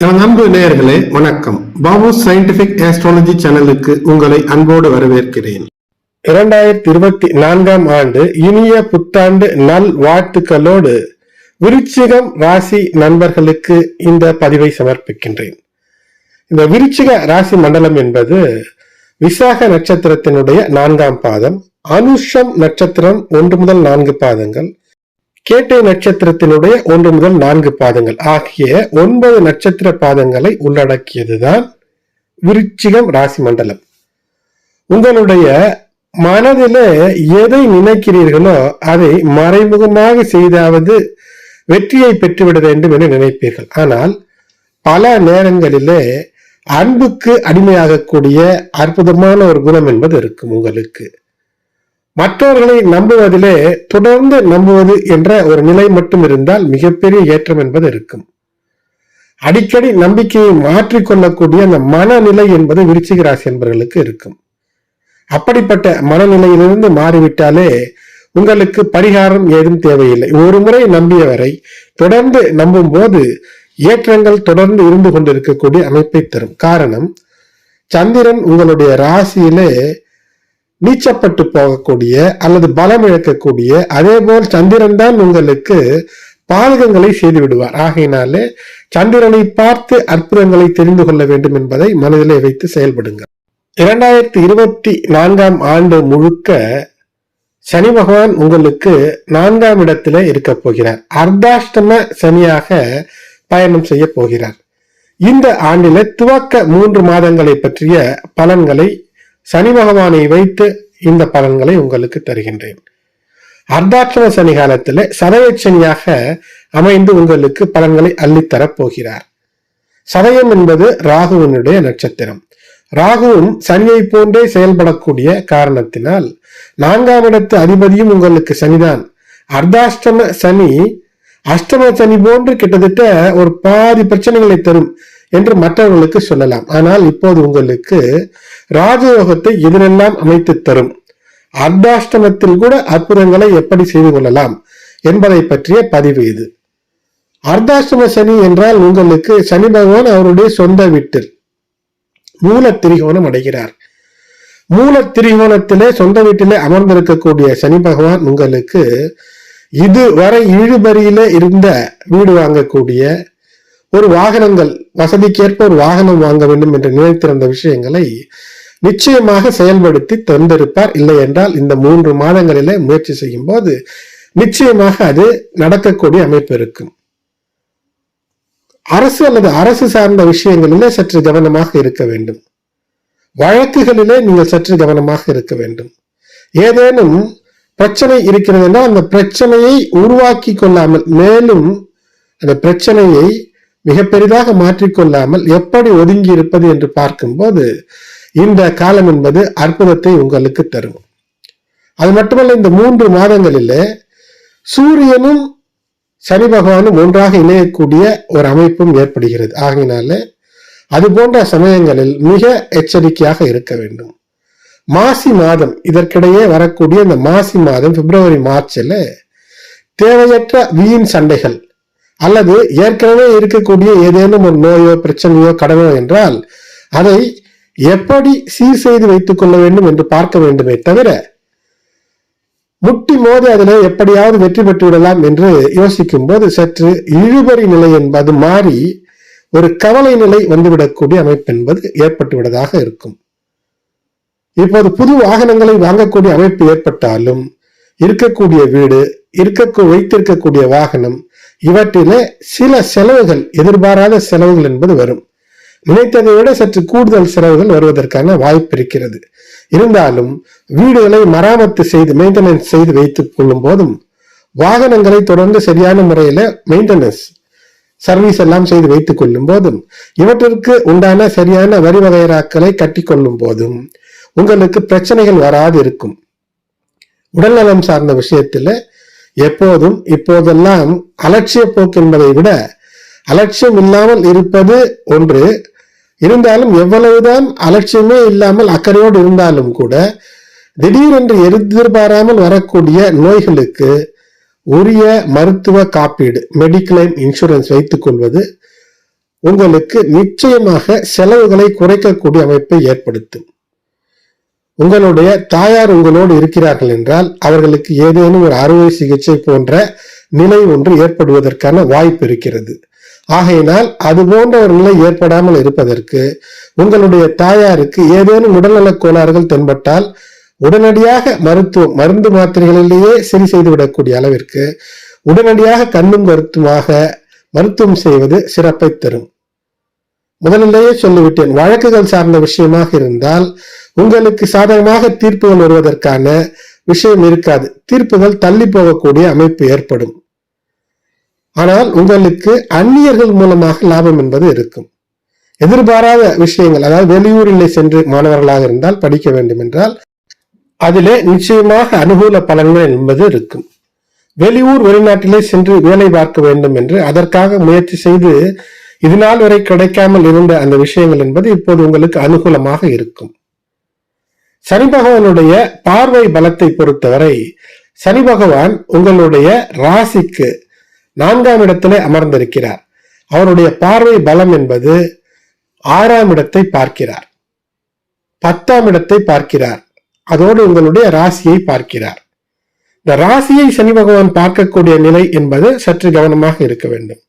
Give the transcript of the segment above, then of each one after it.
என் அன்பு நேயர்களே வணக்கம். பாபு சயின்டிபிக் ஆஸ்ட்ராலஜி சேனலுக்கு உங்களை அன்போடு வரவேற்கிறேன். இரண்டாயிரத்தி இருபத்தி நான்காம் ஆண்டு இனிய புத்தாண்டு நல் வாழ்த்துக்களோடு விருச்சிகம் ராசி நண்பர்களுக்கு இந்த பதிவை சமர்ப்பிக்கின்றேன். இந்த விருச்சிக ராசி மண்டலம் என்பது விசாக நட்சத்திரத்தினுடைய நான்காம் பாதம் அனுஷம் நட்சத்திரம் ஒன்று முதல் நான்கு பாதங்கள் கேட்டை நட்சத்திரத்தினுடைய ஒன்று முதல் நான்கு பாதங்கள் ஆகிய ஒன்பது நட்சத்திர பாதங்களை உள்ளடக்கியதுதான் விருச்சிகம் ராசி மண்டலம். உங்களுடைய மனதிலே எதை நினைக்கிறீர்களோ அதை மறைமுகமாக செய்தாவது வெற்றியை பெற்றுவிட வேண்டும் என நினைப்பீர்கள். ஆனால் பல நேரங்களிலே அன்புக்கு அடிமையாகக்கூடிய அற்புதமான ஒரு குணம் என்பது இருக்கும் உங்களுக்கு. மற்றவர்களை நம்புவதிலே தொடர்ந்து நம்புவது என்ற ஒரு நிலை மட்டும் இருந்தால் மிகப்பெரிய ஏற்றம் என்பது இருக்கும். அடிக்கடி நம்பிக்கையை மாற்றிக்கொள்ளக்கூடிய அந்த மனநிலை என்பது விருச்சிக ராசி என்பவர்களுக்கு இருக்கும். அப்படிப்பட்ட மனநிலையிலிருந்து மாறிவிட்டாலே உங்களுக்கு பரிகாரம் ஏதும் தேவையில்லை. ஒரு முறை நம்பியவரை தொடர்ந்து நம்பும் போது ஏற்றங்கள் தொடர்ந்து இருந்து கொண்டிருக்கக்கூடிய அமைப்பை தரும். காரணம் சந்திரன் உங்களுடைய ராசியிலே நீச்சப்பட்டு போகக்கூடிய அல்லது பலம் இழக்கக்கூடிய அதே போல் சந்திரன் தான் உங்களுக்கு பாதகங்களை செய்து விடுவார். ஆகையினாலே சந்திரனை பார்த்து அற்புதங்களை தெரிந்து கொள்ள வேண்டும் என்பதை மனதிலே வைத்து செயல்படுங்கள். இரண்டாயிரத்தி இருபத்தி நான்காம் ஆண்டு முழுக்க சனி பகவான் உங்களுக்கு நான்காம் இடத்திலே இருக்க போகிறார். அர்த்தாஷ்டம சனியாக பயணம் செய்ய போகிறார். இந்த ஆண்டில துவக்க மூன்று மாதங்களை பற்றிய பலன்களை சனி பகவானை வைத்து இந்த பலன்களை உங்களுக்கு தருகின்றேன். அர்த்தாட்சம சனி காலத்தில் சதய சனியாக அமைந்து உங்களுக்கு பலன்களை அள்ளித்தரப் போகிறார். சதயம் என்பது ராகுவினுடைய நட்சத்திரம். ராகுவும் சனியை போன்றே செயல்படக்கூடிய காரணத்தினால் நான்காம் இடத்து அதிபதியும் உங்களுக்கு சனிதான். அர்த்தாஷ்டம சனி அஷ்டம சனி போன்று கிட்டத்தட்ட ஒரு பாதி பிரச்சனைகளை தரும். என்று மற்றவர்களுக்கு சொல்லலாம். ஆனால் இப்போது உங்களுக்கு ராஜயோகத்தை எதிரெல்லாம் அமைத்து தரும்? அர்த்தாஷ்டமத்தில் கூட அற்புதங்களை எப்படி செய்து கொள்ளலாம் என்பதை பற்றிய பதிவு இது. அர்த்தாஷ்டம சனி என்றால் உங்களுக்கு சனி பகவான் அவருடைய சொந்த வீட்டில் மூல திரிகோணம் அடைகிறார். மூல திரிகோணத்திலே சொந்த வீட்டிலே அமர்ந்திருக்கக்கூடிய சனி பகவான் உங்களுக்கு இதுவரை இழுபறியில இருந்த வீடு வாங்கக்கூடிய ஒரு வாகனங்கள் வசதிக்கேற்ப ஒரு வாகனம் வாங்க வேண்டும் என்று நினைத்திருந்த விஷயங்களை நிச்சயமாக செயல்படுத்தி தந்திருப்பார். இல்லை என்றால் இந்த மூன்று மாதங்களிலே முயற்சி செய்யும் போது நிச்சயமாக அது நடக்கக்கூடிய அமைப்பு இருக்கும். அரசு அல்லது அரசு சார்ந்த விஷயங்களிலே சற்று கவனமாக இருக்க வேண்டும். வழக்குகளிலே நீங்கள் சற்று கவனமாக இருக்க வேண்டும். ஏதேனும் பிரச்சனை இருக்கிறது என்றால் அந்த பிரச்சனையை உருவாக்கி கொள்ளாமல் மேலும் அந்த பிரச்சனையை மிக பெரிதாக மாற்றிக்கொள்ளாமல் எப்படி ஒதுங்கி இருப்பது என்று பார்க்கும்போது இந்த காலம் என்பது அற்புதத்தை உங்களுக்கு தரும். அது மட்டுமல்ல இந்த மூன்று மாதங்களில் சூரியனும் சனி பகவானும் ஒன்றாக இணையக்கூடிய ஒரு அமைப்பும் ஏற்படுகிறது. ஆகையினால அது போன்ற சமயங்களில் மிக எச்சரிக்கையாக இருக்க வேண்டும். மாசி மாதம் இதற்கிடையே வரக்கூடிய இந்த மாசி மாதம் பிப்ரவரி மார்ச்ல தேவையற்ற வீண் சண்டைகள் அல்லது ஏற்கனவே இருக்கக்கூடிய ஏதேனும் ஒரு நோயோ பிரச்சனையோ கடனோ என்றால் அதை எப்படி சீர் செய்து வைத்துக் கொள்ள வேண்டும் என்று பார்க்க வேண்டுமே தவிர முட்டி மோதி அதில் எப்படியாவது வெற்றி பெற்று விடலாம் என்று யோசிக்கும் போது சற்று இழுபறி நிலை என்பது மாறி ஒரு கவலை நிலை வந்துவிடக்கூடிய அமைப்பு என்பது ஏற்பட்டு விடதாக இருக்கும். இப்போது புது வாகனங்களை வாங்கக்கூடிய அமைப்பு ஏற்பட்டாலும் இருக்கக்கூடிய வீடு இருக்க வைத்திருக்கக்கூடிய வாகனம் இவற்றில சில செலவுகள் எதிர்பாராத செலவுகள் என்பது வரும். நினைத்ததை விட சற்று கூடுதல் செலவுகள் வருவதற்கான வாய்ப்பு இருக்கிறது. இருந்தாலும் வீடுகளை மராமத்து செய்து மெயின்டெனன்ஸ் செய்து வைத்துக் கொள்ளும் போதும் வாகனங்களை தொடர்ந்து சரியான முறையில மெயின்டெனன்ஸ் சர்வீஸ் எல்லாம் செய்து வைத்துக் கொள்ளும் போதும் இவற்றிற்கு உண்டான சரியான வரி வகைராக்களை கட்டி கொள்ளும் போதும் உங்களுக்கு பிரச்சனைகள் வராது இருக்கும். உடல்நலம் சார்ந்த விஷயத்துல எப்போதும் இப்போதெல்லாம் அலட்சிய போக்கு என்பதை விட அலட்சியம் இல்லாமல் இருப்பது ஒன்று. இருந்தாலும் எவ்வளவுதான் அலட்சியமே இல்லாமல் அக்கறையோடு இருந்தாலும் கூட திடீரென்று எதிர்பாராமல் வரக்கூடிய நோய்களுக்கு உரிய மருத்துவ காப்பீடு மெடிக்ளைம் இன்சூரன்ஸ் வைத்துக் கொள்வது உங்களுக்கு நிச்சயமாக செலவுகளை குறைக்கக்கூடிய அமைப்பை ஏற்படுத்தும். உங்களுடைய தாயார் உங்களோடு இருக்கிறார்கள் என்றால் அவர்களுக்கு ஏதேனும் ஒரு அறுவை சிகிச்சை போன்ற நிலை ஒன்று ஏற்படுவதற்கான வாய்ப்பு இருக்கிறது. ஆகையினால் அது போன்ற ஒரு நிலை ஏற்படாமல் இருப்பதற்கு உங்களுடைய தாயாருக்கு ஏதேனும் உடல்நலக் கோளாறுகள் தென்பட்டால் உடனடியாக மருத்துவம் மருந்து மாத்திரைகளிலேயே சரி செய்துவிடக்கூடிய அளவிற்கு உடனடியாக கண்ணும் கருத்துமாக மருத்துவம் செய்வது சிறப்பை தரும். முதலிலேயே சொல்லிவிட்டேன் வழக்குகள் சார்ந்த விஷயமாக இருந்தால் உங்களுக்கு சாதகமாக தீர்ப்புகள் வருவதற்கான விஷயம் இருக்காது. தீர்ப்புகள் தள்ளி போகக்கூடிய அமைப்பு ஏற்படும். ஆனால் உங்களுக்கு அந்நியர்கள் மூலமாக லாபம் என்பது இருக்கும். எதிர்பாராத விஷயங்கள் அதாவது வெளியூரிலே சென்று மாணவர்களாக இருந்தால் படிக்க வேண்டும் என்றால் அதிலே நிச்சயமாக அனுகூல பலன்கள் என்பது இருக்கும். வெளியூர் வெளிநாட்டிலே சென்று வேலை பார்க்க வேண்டும் என்று அதற்காக முயற்சி செய்து இதனால் வரை கிடைக்காமல் இருந்த அந்த விஷயங்கள் என்பது இப்போது உங்களுக்கு அனுகூலமாக இருக்கும். சனி பகவானுடைய பார்வை பலத்தை பொறுத்தவரை சனி பகவான் உங்களுடைய ராசிக்கு நான்காம் இடத்திலே அமர்ந்திருக்கிறார். அவருடைய பார்வை பலம் என்பது ஆறாம் இடத்தை பார்க்கிறார். பத்தாம் இடத்தை பார்க்கிறார். அதோடு உங்களுடைய ராசியை பார்க்கிறார். இந்த ராசியை சனி பகவான் பார்க்கக்கூடிய நிலை என்பது சற்று கவனமாக இருக்க வேண்டும்.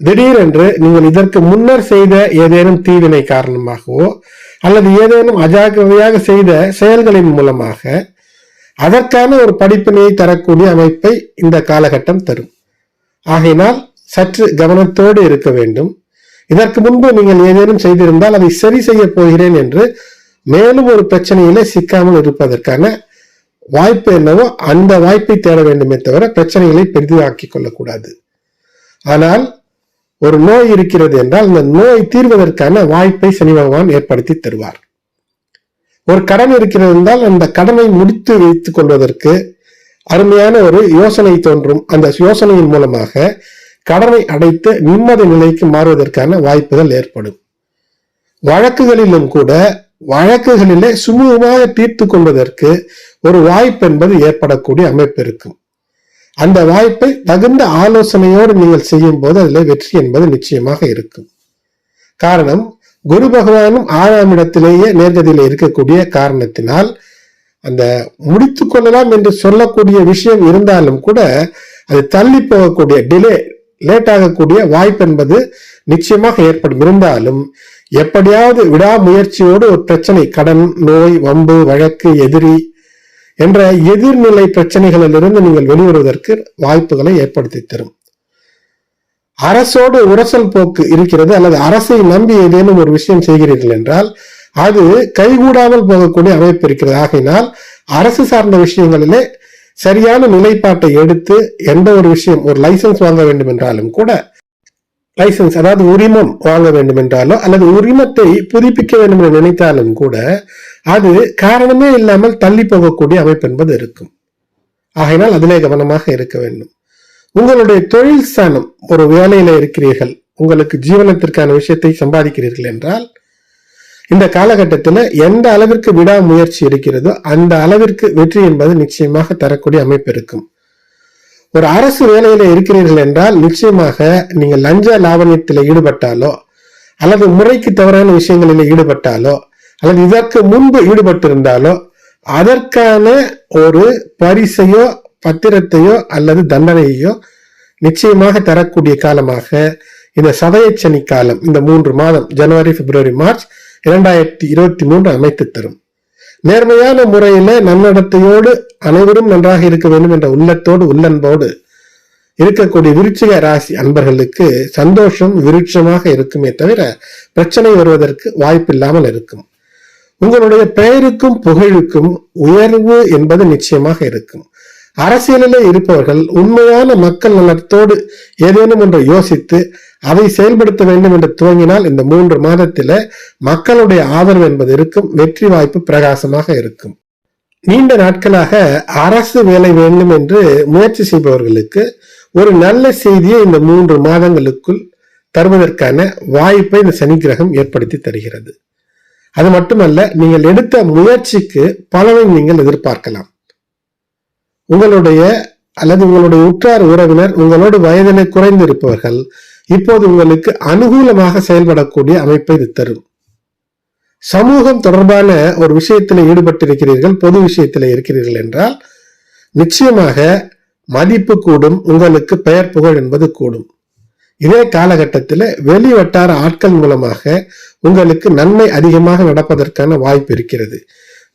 திடீரென்று நீங்கள் இதற்கு முன்னர் செய்த ஏதேனும் தீவினை காரணமாகவோ அல்லது ஏதேனும் அஜாக்கிரதையாக செய்த செயல்களின் மூலமாக அதற்கான ஒரு படிப்பினையை தரக்கூடிய அமைப்பை இந்த காலகட்டம் தரும். ஆகையினால் சற்று கவனத்தோடு இருக்க வேண்டும். இதற்கு முன்பு நீங்கள் ஏதேனும் செய்திருந்தால் அதை சரி செய்ய போகிறேன் என்று மேலும் ஒரு பிரச்சனையிலே சிக்காமல் இருப்பதற்கான வாய்ப்பு என்னவோ அந்த வாய்ப்பை தேட வேண்டுமே தவிர பிரச்சனைகளை பெரிதாக்கிக் கொள்ளக்கூடாது. ஆனால் ஒரு நோய் இருக்கிறது என்றால் அந்த நோய் தீர்வதற்கான வாய்ப்பை சனி பகவான் ஏற்படுத்தி தருவார். ஒரு கடன் இருக்கிறது என்றால் அந்த கடனை முடித்து வைத்துக் கொள்வதற்கு அருமையான ஒரு யோசனை தோன்றும். அந்த யோசனையின் மூலமாக கடனை அடைத்து நிம்மதி நிலைக்கு மாறுவதற்கான வாய்ப்புகள் ஏற்படும். வழக்குகளிலும் கூட வழக்குகளிலே சுமூகமாக தீர்த்து கொள்வதற்கு ஒரு வாய்ப்பு என்பது ஏற்படக்கூடிய அமைப்பு இருக்கும். அந்த வாய்ப்பை தகுந்த ஆலோசனையோடு நீங்கள் செய்யும் போது அதில் வெற்றி என்பது நிச்சயமாக இருக்கும். காரணம் குரு பகவானும் ஆறாம் இடத்திலேயே நேர்கதியில் இருக்கக்கூடிய காரணத்தினால் அந்த முடித்து கொள்ளலாம் என்று சொல்லக்கூடிய விஷயம் இருந்தாலும் கூட அது தள்ளி போகக்கூடிய டிலே லேட் ஆகக்கூடிய வாய்ப்பு என்பது நிச்சயமாக ஏற்படும். இருந்தாலும் எப்படியாவது விடாமுயற்சியோடு ஒரு பிரச்சனை கடன் நோய் வம்பு வழக்கு எதிரி என்ற எதிர்நிலை பிரச்சனைகளிலிருந்து நீங்கள் வெளிவருவதற்கு வாய்ப்புகளை ஏற்படுத்தி தரும். அரசோடு உரசல் போக்கு இருக்கிறது அல்லது அரசை நம்பி ஏதேனும் ஒரு விஷயம் செய்கிறீர்கள் என்றால் அது கைகூடாமல் போகக்கூடிய அமைப்பு இருக்கிறது. ஆகையினால் அரசு சார்ந்த விஷயங்களிலே சரியான நிலைப்பாட்டை எடுத்து எந்த ஒரு விஷயம் ஒரு லைசன்ஸ் வாங்க வேண்டும் என்றாலும் கூட லைசன்ஸ் அதாவது உரிமம் வாங்க வேண்டும் என்றாலோ அல்லது உரிமத்தை புதுப்பிக்க வேண்டும் என்று நினைத்தாலும் கூட அது காரணமே இல்லாமல் தள்ளி போகக்கூடிய அமைப்பு என்பது இருக்கும். ஆகையினால் அதிலே கவனமாக இருக்க வேண்டும். உங்களுடைய தொழில் ஸ்தானம் ஒரு வேலையில இருக்கிறீர்கள் உங்களுக்கு ஜீவனத்திற்கான விஷயத்தை சம்பாதிக்கிறீர்கள் என்றால் இந்த காலகட்டத்தில் எந்த அளவிற்கு விடாமுயற்சி இருக்கிறதோ அந்த அளவிற்கு வெற்றி என்பது நிச்சயமாக தரக்கூடிய அமைப்பு இருக்கும். ஒரு அரசு வேலையில இருக்கிறீர்கள் என்றால் நிச்சயமாக நீங்கள் லஞ்ச லாவணியத்தில் ஈடுபட்டாலோ அல்லது முறைக்கு தவறான விஷயங்களில் ஈடுபட்டாலோ அல்லது இதற்கு முன்பு ஈடுபட்டிருந்தாலோ அதற்கான ஒரு பரிசையோ பத்திரத்தையோ அல்லது தண்டனையோ நிச்சயமாக தரக்கூடிய காலமாக இந்த சதயச்சனி காலம் இந்த மூன்று மாதம் ஜனவரி பிப்ரவரி மார்ச் இரண்டாயிரத்தி இருபத்தி மூன்று அமைத்து தரும். நேர்மையான முறையில நன்னடத்தையோடு அனைவரும் நன்றாக இருக்க வேண்டும் என்ற உள்ளத்தோடு உள்ளன்போடு இருக்கக்கூடிய விருட்சிக ராசி அன்பர்களுக்கு சந்தோஷம் விருட்சமாக இருக்குமே தவிர பிரச்சனை வருவதற்கு வாய்ப்பு இல்லாமல் இருக்கும். உங்களுடைய பெயருக்கும் புகழுக்கும் உயர்வு என்பது நிச்சயமாக இருக்கும். அரசியலிலே இருப்பவர்கள் உண்மையான மக்கள் நலத்தோடு ஏதேனும் ஒன்றை யோசித்து அதை செயல்படுத்த வேண்டும் என்று துவங்கினால் இந்த மூன்று மாதத்தில மக்களுடைய ஆதரவு என்பது இருக்கும் வெற்றி வாய்ப்பு பிரகாசமாக இருக்கும். நீண்ட நாட்களாக அரசு வேலை வேண்டும் என்று முயற்சி செய்பவர்களுக்கு ஒரு நல்ல செய்தியை இந்த மூன்று மாதங்களுக்குள் தருவதற்கான வாய்ப்பை இந்த சனி கிரகம் ஏற்படுத்தி தருகிறது. அது மட்டுமல்ல நீங்கள் எடுத்த முயற்சிக்கு பலனை நீங்கள் எதிர்பார்க்கலாம். உங்களுடைய அல்லது உங்களுடைய உற்றார் உறவினர் உங்களோடு வயதினை குறைந்திருப்பவர்கள் இப்போது உங்களுக்கு அனுகூலமாக செயல்படக்கூடிய அமைப்பை இது தரும். சமூகம் தொடர்பான ஒரு விஷயத்தில் ஈடுபட்டிருக்கிறீர்கள் பொது விஷயத்தில் இருக்கிறீர்கள் என்றால் நிச்சயமாக மதிப்பு கூடும் உங்களுக்கு பெயர் புகழ் என்பது கூடும். இதே காலகட்டத்தில் வெளி வட்டார ஆட்கள் மூலமாக உங்களுக்கு நன்மை அதிகமாக நடப்பதற்கான வாய்ப்பு இருக்கிறது.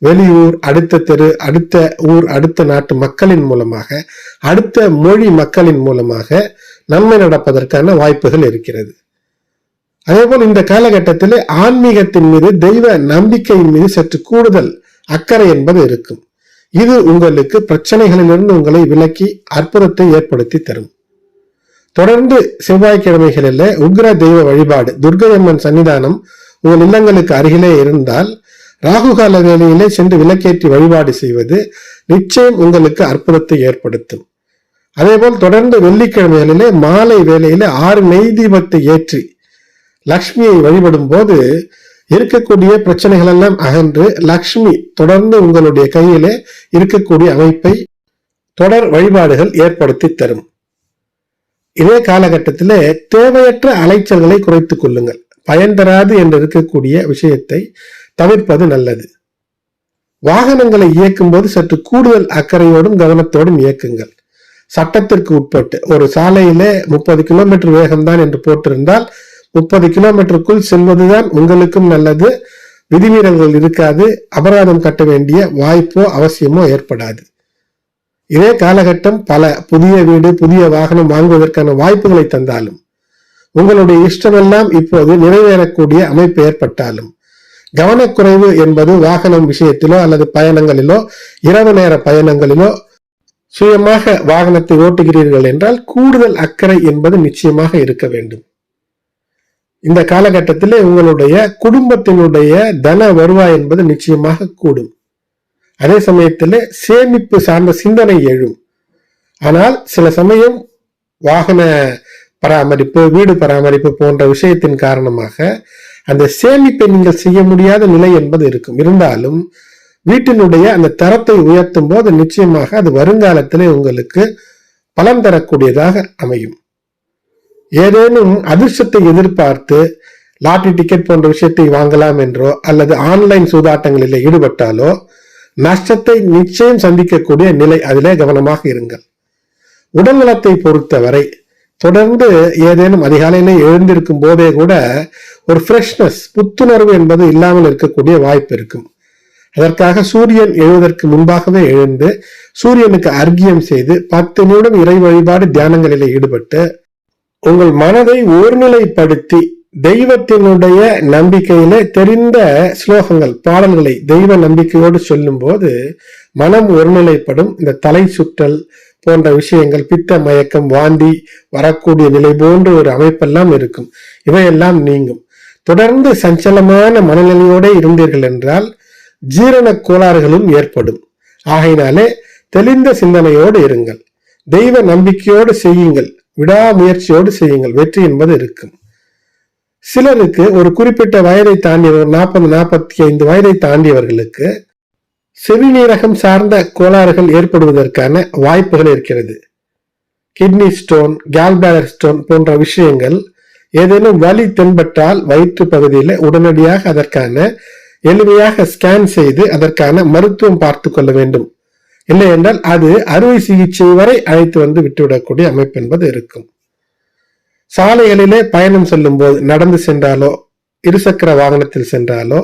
வெளியூர் அடுத்த தெரு அடுத்த ஊர் அடுத்த நாட்டு மக்களின் மூலமாக அடுத்த மொழி மக்களின் மூலமாக நன்மை நடப்பதற்கான வாய்ப்புகள் இருக்கிறது. அதேபோல் இந்த காலகட்டத்தில் ஆன்மீகத்தின் மீது தெய்வ நம்பிக்கையின் மீது சற்று கூடுதல் அக்கறை என்பது இருக்கும். இது உங்களுக்கு பிரச்சனைகளிலிருந்து உங்களை விலக்கி அற்புதத்தை ஏற்படுத்தி தரும். தொடர்ந்து செவ்வாய்க்கிழமைகளில் உக்ர தெய்வ வழிபாடு துர்கையம்மன் சன்னிதானம் உங்கள் இல்லங்களுக்கு அருகிலே இருந்தால் ராகுகால வேலையிலே சென்று விளக்கேற்றி வழிபாடு செய்வது நிச்சயம் உங்களுக்கு அற்புதத்தை ஏற்படுத்தும். அதேபோல் தொடர்ந்து வெள்ளிக்கிழமைகளிலே மாலை வேலையில ஆறு நெய் தீபத்தை ஏற்றி லக்ஷ்மியை வழிபடும் போது இருக்கக்கூடிய பிரச்சனைகள் எல்லாம் அகன்று லக்ஷ்மி தொடர்ந்து உங்களுடைய கையிலே இருக்கக்கூடிய அமைப்பை தொடர் வழிபாடுகள் ஏற்படுத்தி தரும். இதே காலகட்டத்தில் தேவையற்ற அலைச்சல்களை குறைத்துக் கொள்ளுங்கள். பயன் தராது என்று இருக்கக்கூடிய விஷயத்தை தவிர்ப்பது நல்லது. வாகனங்களை இயக்கும் போது சற்று கூடுதல் அக்கறையோடும் கவனத்தோடும் இயக்குங்கள். சட்டத்திற்கு உட்பட்டு ஒரு சாலையில முப்பது கிலோமீட்டர் வேகம்தான் என்று போட்டிருந்தால் முப்பது கிலோமீட்டருக்குள் செல்வதுதான் உங்களுக்கும் நல்லது. விதிமீறல்கள் இருக்காது. அபராதம் கட்ட வேண்டிய வாய்ப்போ அவசியமோ ஏற்படாது. இதே காலகட்டம் பல புதிய வீடு புதிய வாகனம் வாங்குவதற்கான வாய்ப்புகளை தந்தாலும் உங்களுடைய இஷ்டமெல்லாம் இப்போது நிறைவேறக்கூடிய அமைப்பு ஏற்பட்டாலும் கவனக்குறைவு என்பது வாகனம் விஷயத்திலோ அல்லது பயணங்களிலோ இரவு நேர பயணங்களிலோ சுயமாக வாகனத்தை ஓட்டுகிறீர்கள் என்றால் கூடுதல் அக்கறை என்பது நிச்சயமாக இருக்க வேண்டும். இந்த காலகட்டத்திலே உங்களுடைய குடும்பத்தினுடைய தன வருவாய் என்பது நிச்சயமாக கூடும். அதே சமயத்தில் சேமிப்பு சார்ந்த சிந்தனை எழும். ஆனால் சில சமயம் வாகன பராமரிப்பு வீடு பராமரிப்பு போன்ற விஷயத்தின் காரணமாக அந்த சேமிப்பை நீங்கள் செய்ய முடியாத நிலை என்பது இருக்கும். இருந்தாலும் வீட்டினுடைய அந்த தரத்தை உயர்த்தும் போது நிச்சயமாக அது வருங்காலத்திலே உங்களுக்கு பலன் தரக்கூடியதாக அமையும். ஏதேனும் அதிர்ஷ்டத்தை எதிர்பார்த்து லாட்டரி டிக்கெட் போன்ற விஷயத்தை வாங்கலாம் என்றோ அல்லது ஆன்லைன் சூதாட்டங்களில் ஈடுபட்டாலோ நஷ்டத்தை நிச்சயம் சந்திக்கக்கூடிய நிலை அதிலே கவனமாக இருங்கள். உடல் நலத்தை பொறுத்தவரை தொடர்ந்து ஏதேனும் அதிகாலையில எழுந்திருக்கும் போதே கூட ஒரு ஃப்ரெஷ்னஸ் புத்துணர்வு என்பது இல்லாமல் இருக்கக்கூடிய வாய்ப்பு இருக்கும். அதற்காக சூரியன் எழுவதற்கு முன்பாகவே எழுந்து சூரியனுக்கு அர்க்கியம் செய்து பத்து நிமிடம் இறை வழிபாடு தியானங்களில் ஈடுபட்டு உங்கள் மனதை ஒருநிலைப்படுத்தி தெய்வத்தினுடைய நம்பிக்கையில தெரிந்த ஸ்லோகங்கள் பாடல்களை தெய்வ நம்பிக்கையோடு சொல்லும் போது மனம் ஒருநிலைப்படும். இந்த தலை சுற்றல் போன்ற விஷயங்கள் பித்த மயக்கம் வாந்தி வரக்கூடிய நிலை போன்ற ஒரு அமைப்பெல்லாம் இருக்கும். இவையெல்லாம் நீங்கும். தொடர்ந்து சஞ்சலமான மனநிலையோட இருந்தீர்கள் என்றால் ஜீரண கோளாறுகளும் ஏற்படும். ஆகையினாலே தெளிந்த சிந்தனையோடு இருங்கள். தெய்வ நம்பிக்கையோடு செய்யுங்கள். விடாமுயற்சியோடு செய்யுங்கள். வெற்றி என்பது இருக்கும். சிலருக்கு ஒரு குறிப்பிட்ட வயதை தாண்டியவர் நாற்பது நாற்பத்தி ஐந்து வயதை தாண்டியவர்களுக்கு சிறுநீரகம் சார்ந்த கோளாறுகள் ஏற்படுவதற்கான வாய்ப்புகள் இருக்கிறது. கிட்னி ஸ்டோன் கேல்பேலர் ஸ்டோன் போன்ற விஷயங்கள் ஏதேனும் வலி தென்பட்டால் வயிற்று பகுதியில் உடனடியாக அதற்கான எளிமையாக ஸ்கேன் செய்து அதற்கான மருத்துவம் பார்த்து கொள்ள வேண்டும். இல்லை என்றால் அது அறுவை சிகிச்சை வரை அழைத்து வந்து விட்டுவிடக்கூடிய அமைப்பு என்பது இருக்கும். சாலைகளிலே பயணம் செல்லும் போது நடந்து சென்றாலோ இருசக்கர வாகனத்தில் சென்றாலோ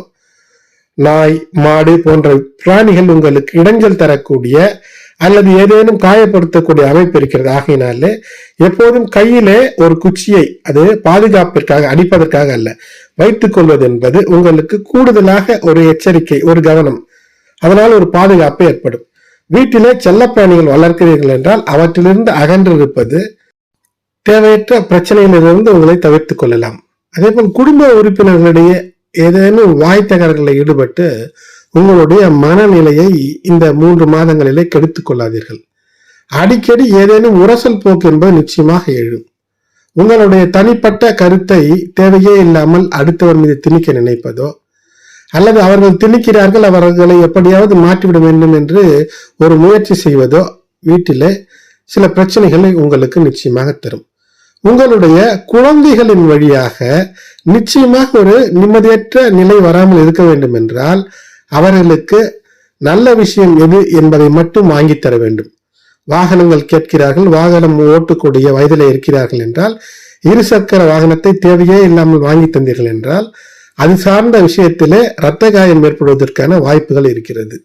நாய் மாடு போன்ற பிராணிகள் உங்களுக்கு இடைஞ்சல் தரக்கூடிய அல்லது ஏதேனும் காயப்படுத்தக்கூடிய அமைப்பு இருக்கிறது. ஆகையினாலே எப்போதும் கையிலே ஒரு குச்சியை அது பாதுகாப்பிற்காக அடிப்பதற்காக அல்ல வைத்துக் கொள்வது என்பது உங்களுக்கு கூடுதலாக ஒரு எச்சரிக்கை ஒரு கவனம். அதனால் ஒரு பாதுகாப்பு ஏற்படும். வீட்டிலே செல்லப்பிராணிகள் வளர்க்கிறீர்கள் என்றால் அவற்றிலிருந்து அகன்று இருப்பது தேவையற்ற பிரச்சனையிலிருந்து உங்களை தவிர்த்து கொள்ளலாம். அதே போல் குடும்ப உறுப்பினர்களிடையே ஏதேனும் வாய் தகரங்களில் ஈடுபட்டு உங்களுடைய மனநிலையை இந்த மூன்று மாதங்களிலே கெடுத்துக் கொள்ளாதீர்கள். அடிக்கடி ஏதேனும் உரசல் போக்கு என்பது நிச்சயமாக எழும். உங்களுடைய தனிப்பட்ட கருத்தை தேவையே இல்லாமல் அடுத்தவர் மீது திணிக்க நினைப்பதோ அல்லது அவர்கள் திணிக்கிறார்கள் அவர்களை எப்படியாவது மாற்றிவிட வேண்டும் என்று ஒரு முயற்சி செய்வதோ வீட்டிலே சில பிரச்சனைகளை உங்களுக்கு நிச்சயமாக தரும். உங்களுடைய குழந்தைகளின் வழியாக நிச்சயமாக ஒரு நிம்மதியற்ற நிலை வராமல் இருக்க வேண்டும் என்றால் அவர்களுக்கு நல்ல விஷயம் எது என்பதை மட்டும் வாங்கி தர வேண்டும். வாகனங்கள் கேட்கிறார்கள் வாகனம் ஓட்டக்கூடிய வயதில் இருக்கிறார்கள் என்றால் இருசக்கர வாகனத்தை தேவையே இல்லாமல் வாங்கி தந்தீர்கள் என்றால் அது சார்ந்த விஷயத்திலே இரத்த காயம் ஏற்படுவதற்கான வாய்ப்புகள் இருக்கிறது.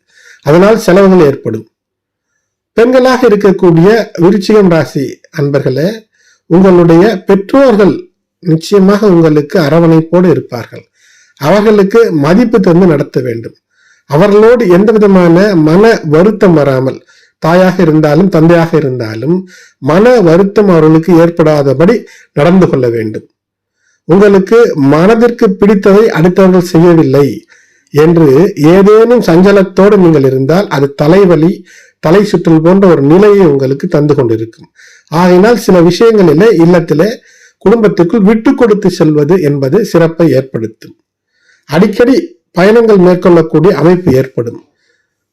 அதனால் செலவுகள் ஏற்படும். பெண்களாக இருக்கக்கூடிய விருச்சிகம் ராசி அன்பர்களே உங்களுடைய பெற்றோர்கள் நிச்சயமாக உங்களுக்கு அரவணைப்போடு இருப்பார்கள். அவர்களுக்கு மதிப்பு தந்து நடத்த வேண்டும். அவர்களோடு எந்த விதமான மன வருத்தம் வராமல் தாயாக இருந்தாலும் தந்தையாக இருந்தாலும் மன வருத்தம் அவர்களுக்கு ஏற்படாதபடி நடந்து கொள்ள வேண்டும். உங்களுக்கு மனதிற்கு பிடித்ததை அடுத்தவர்கள் செய்யவில்லை என்று ஏதேனும் சஞ்சலத்தோடு நீங்கள் இருந்தால் அது தலைவலி தலை சுற்றல் போன்ற ஒரு நிலையை உங்களுக்கு தந்து கொண்டிருக்கும். ஆகையினால் சில விஷயங்களிலே இல்லத்தில் குடும்பத்துக்குள் விட்டு கொடுத்து செல்வது என்பது சிறப்பை ஏற்படுத்தும். அடிக்கடி பயணங்கள் மேற்கொள்ளக்கூடிய அமைப்பு ஏற்படும்.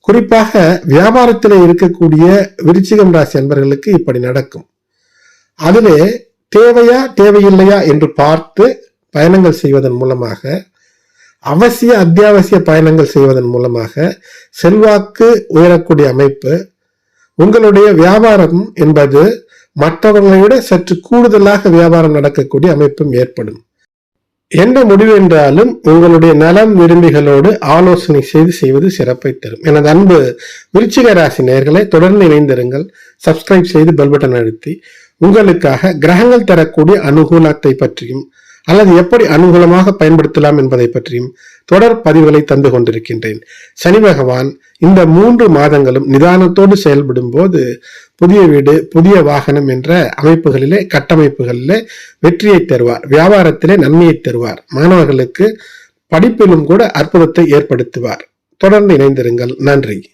குறிப்பாக வியாபாரத்தில் இருக்கக்கூடிய விருச்சிகம் ராசி அன்பர்களுக்கு இப்படி நடக்கும். அதிலே தேவையா தேவையில்லையா என்று பார்த்து பயணங்கள் செய்வதன் மூலமாக அவசிய அத்தியாவசிய பயணங்கள் செய்வதன் மூலமாக செல்வாக்கு உயரக்கூடிய அமைப்பு உங்களுடைய வியாபாரம் என்பது மற்றவர்களை விட சற்று கூடுதலாக வியாபாரம் நடக்கக்கூடிய அமைப்பும் ஏற்படும். எந்த முடிவு என்றாலும் உங்களுடைய நலம் விரும்பிகளோடு ஆலோசனை செய்து செய்வது சிறப்பை தரும். எனது அன்பு விருச்சிக ராசி நேயர்களை தொடர்ந்து இணைந்திருங்கள். சப்ஸ்கிரைப் செய்து பெல் பட்டன் அழுத்தி உங்களுக்காக கிரகங்கள் தரக்கூடிய அனுகூலத்தை பற்றியும் அல்லது எப்படி அனுகூலமாக பயன்படுத்தலாம் என்பதை பற்றியும் தொடர் பதிவுகளை தந்து கொண்டிருக்கின்றேன். சனி பகவான் இந்த மூன்று மாதங்களும் நிதானத்தோடு செயல்படும் போது புதிய வீடு புதிய வாகனம் என்ற அமைப்புகளிலே கட்டமைப்புகளிலே வெற்றியை தருவார். வியாபாரத்திலே நன்மையை தருவார். மாணவர்களுக்கு படிப்பிலும் கூட அற்புதத்தை ஏற்படுத்துவார். தொடர்ந்து இணைந்திருங்கள். நன்றி.